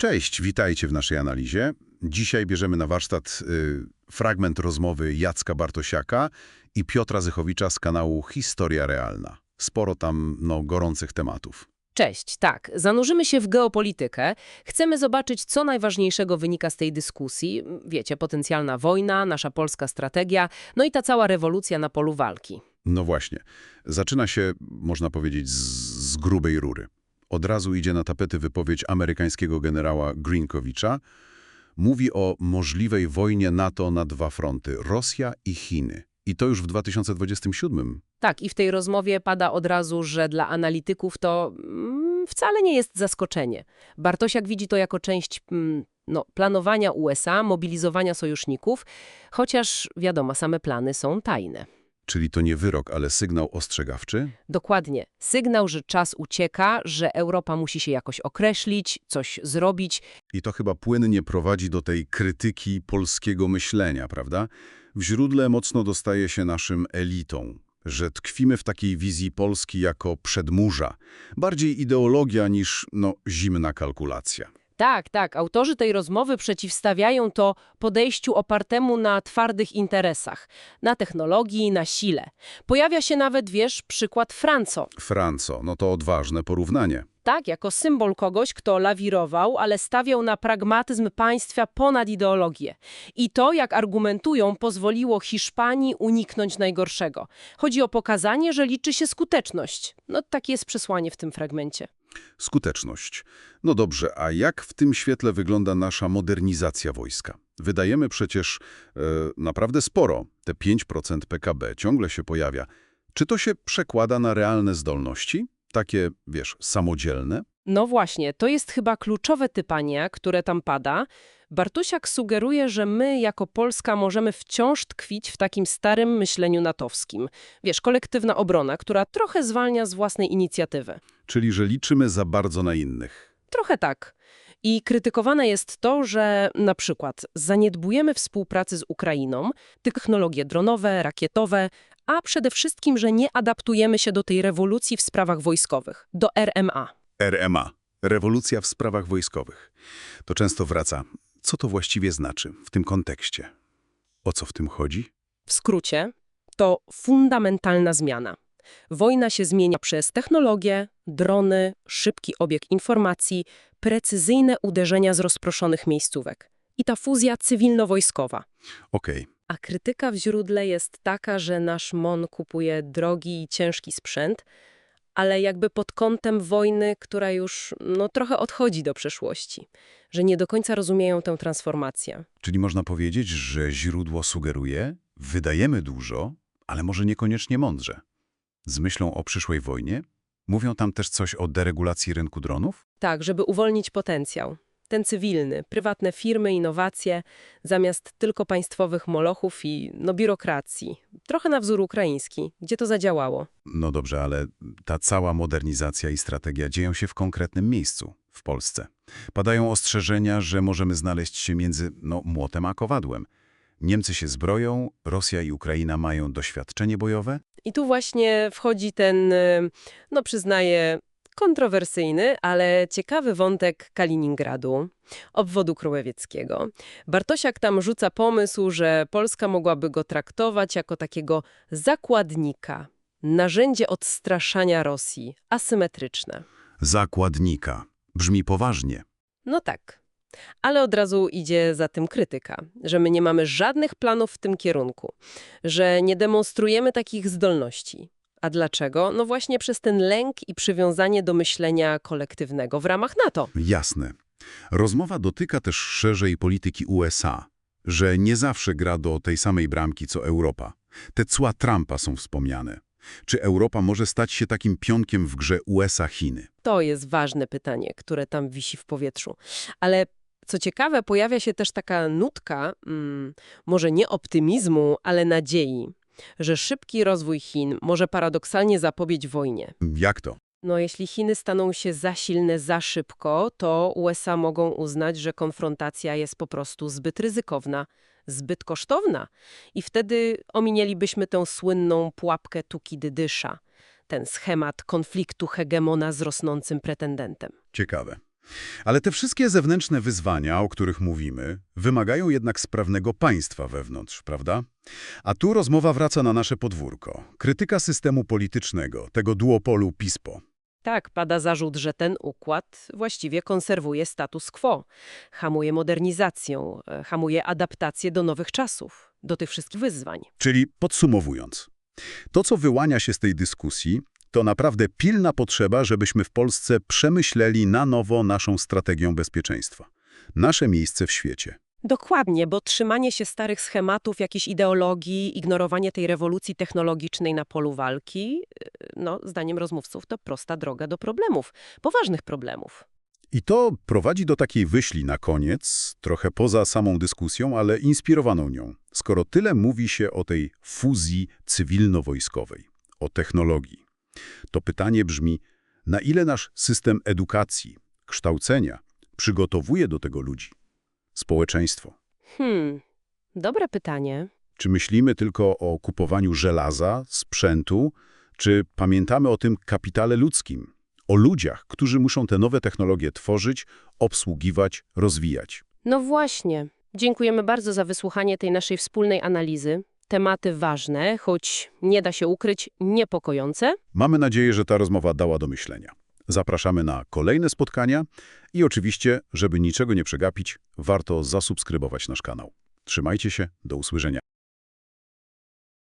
Cześć, witajcie w naszej analizie. Dzisiaj bierzemy na warsztat y, fragment rozmowy Jacka Bartosiaka i Piotra Zychowicza z kanału Historia Realna. Sporo tam no, gorących tematów. Cześć, tak. Zanurzymy się w geopolitykę. Chcemy zobaczyć, co najważniejszego wynika z tej dyskusji. Wiecie, potencjalna wojna, nasza polska strategia, no i ta cała rewolucja na polu walki. No właśnie, zaczyna się, można powiedzieć, z, z grubej rury. Od razu idzie na tapety wypowiedź amerykańskiego generała Greenkowicza. Mówi o możliwej wojnie NATO na dwa fronty – Rosja i Chiny. I to już w 2027. Tak, i w tej rozmowie pada od razu, że dla analityków to mm, wcale nie jest zaskoczenie. Bartosiak widzi to jako część mm, no, planowania USA, mobilizowania sojuszników, chociaż wiadomo, same plany są tajne. Czyli to nie wyrok, ale sygnał ostrzegawczy? Dokładnie. Sygnał, że czas ucieka, że Europa musi się jakoś określić, coś zrobić. I to chyba płynnie prowadzi do tej krytyki polskiego myślenia, prawda? W źródle mocno dostaje się naszym elitom, że tkwimy w takiej wizji Polski jako przedmurza. Bardziej ideologia niż, no, zimna kalkulacja. Tak, tak. Autorzy tej rozmowy przeciwstawiają to podejściu opartemu na twardych interesach, na technologii, na sile. Pojawia się nawet, wiesz, przykład Franco. Franco, no to odważne porównanie. Tak, jako symbol kogoś, kto lawirował, ale stawiał na pragmatyzm państwa ponad ideologię. I to, jak argumentują, pozwoliło Hiszpanii uniknąć najgorszego. Chodzi o pokazanie, że liczy się skuteczność. No takie jest przesłanie w tym fragmencie. Skuteczność. No dobrze, a jak w tym świetle wygląda nasza modernizacja wojska? Wydajemy przecież e, naprawdę sporo. Te 5% PKB ciągle się pojawia. Czy to się przekłada na realne zdolności? Takie, wiesz, samodzielne? No właśnie, to jest chyba kluczowe typanie, które tam pada. Bartusiak sugeruje, że my jako Polska możemy wciąż tkwić w takim starym myśleniu natowskim. Wiesz, kolektywna obrona, która trochę zwalnia z własnej inicjatywy. Czyli, że liczymy za bardzo na innych. Trochę tak. I krytykowane jest to, że na przykład zaniedbujemy współpracy z Ukrainą, technologie dronowe, rakietowe, a przede wszystkim, że nie adaptujemy się do tej rewolucji w sprawach wojskowych, do RMA. RMA. Rewolucja w sprawach wojskowych. To często wraca. Co to właściwie znaczy w tym kontekście? O co w tym chodzi? W skrócie, to fundamentalna zmiana. Wojna się zmienia przez technologię, drony, szybki obieg informacji, precyzyjne uderzenia z rozproszonych miejscówek. I ta fuzja cywilno-wojskowa. Okej. A krytyka w źródle jest taka, że nasz MON kupuje drogi i ciężki sprzęt, ale jakby pod kątem wojny, która już no, trochę odchodzi do przeszłości, że nie do końca rozumieją tę transformację. Czyli można powiedzieć, że źródło sugeruje, wydajemy dużo, ale może niekoniecznie mądrze. Z myślą o przyszłej wojnie? Mówią tam też coś o deregulacji rynku dronów? Tak, żeby uwolnić potencjał. Ten cywilny, prywatne firmy, innowacje, zamiast tylko państwowych molochów i no, biurokracji. Trochę na wzór ukraiński, gdzie to zadziałało. No dobrze, ale ta cała modernizacja i strategia dzieją się w konkretnym miejscu, w Polsce. Padają ostrzeżenia, że możemy znaleźć się między no, młotem a kowadłem. Niemcy się zbroją, Rosja i Ukraina mają doświadczenie bojowe? I tu właśnie wchodzi ten, y, no przyznaję, kontrowersyjny, ale ciekawy wątek Kaliningradu, obwodu krołowieckiego. Bartosiak tam rzuca pomysł, że Polska mogłaby go traktować jako takiego zakładnika, narzędzie odstraszania Rosji, asymetryczne. Zakładnika. Brzmi poważnie. No tak. Ale od razu idzie za tym krytyka, że my nie mamy żadnych planów w tym kierunku, że nie demonstrujemy takich zdolności. A dlaczego? No właśnie przez ten lęk i przywiązanie do myślenia kolektywnego w ramach NATO. Jasne. Rozmowa dotyka też szerzej polityki USA, że nie zawsze gra do tej samej bramki co Europa. Te cła Trumpa są wspomniane. Czy Europa może stać się takim pionkiem w grze USA-Chiny? To jest ważne pytanie, które tam wisi w powietrzu. Ale co ciekawe, pojawia się też taka nutka, mm, może nie optymizmu, ale nadziei, że szybki rozwój Chin może paradoksalnie zapobiec wojnie. Jak to? No, jeśli Chiny staną się za silne za szybko, to USA mogą uznać, że konfrontacja jest po prostu zbyt ryzykowna, zbyt kosztowna. I wtedy ominielibyśmy tę słynną pułapkę Tukidydysza, ten schemat konfliktu hegemona z rosnącym pretendentem. Ciekawe. Ale te wszystkie zewnętrzne wyzwania, o których mówimy, wymagają jednak sprawnego państwa wewnątrz, prawda? A tu rozmowa wraca na nasze podwórko. Krytyka systemu politycznego, tego duopolu PiSPO. Tak, pada zarzut, że ten układ właściwie konserwuje status quo, hamuje modernizację, e, hamuje adaptację do nowych czasów, do tych wszystkich wyzwań. Czyli podsumowując, to co wyłania się z tej dyskusji, to naprawdę pilna potrzeba, żebyśmy w Polsce przemyśleli na nowo naszą strategię bezpieczeństwa, nasze miejsce w świecie. Dokładnie, bo trzymanie się starych schematów, jakiejś ideologii, ignorowanie tej rewolucji technologicznej na polu walki, e, no, zdaniem rozmówców, to prosta droga do problemów, poważnych problemów. I to prowadzi do takiej wyśli na koniec, trochę poza samą dyskusją, ale inspirowaną nią. Skoro tyle mówi się o tej fuzji cywilno-wojskowej, o technologii, to pytanie brzmi, na ile nasz system edukacji, kształcenia przygotowuje do tego ludzi, społeczeństwo? Hmm, dobre pytanie. Czy myślimy tylko o kupowaniu żelaza, sprzętu, czy pamiętamy o tym kapitale ludzkim, o ludziach, którzy muszą te nowe technologie tworzyć, obsługiwać, rozwijać? No właśnie. Dziękujemy bardzo za wysłuchanie tej naszej wspólnej analizy. Tematy ważne, choć nie da się ukryć, niepokojące. Mamy nadzieję, że ta rozmowa dała do myślenia. Zapraszamy na kolejne spotkania i oczywiście, żeby niczego nie przegapić, warto zasubskrybować nasz kanał. Trzymajcie się, do usłyszenia.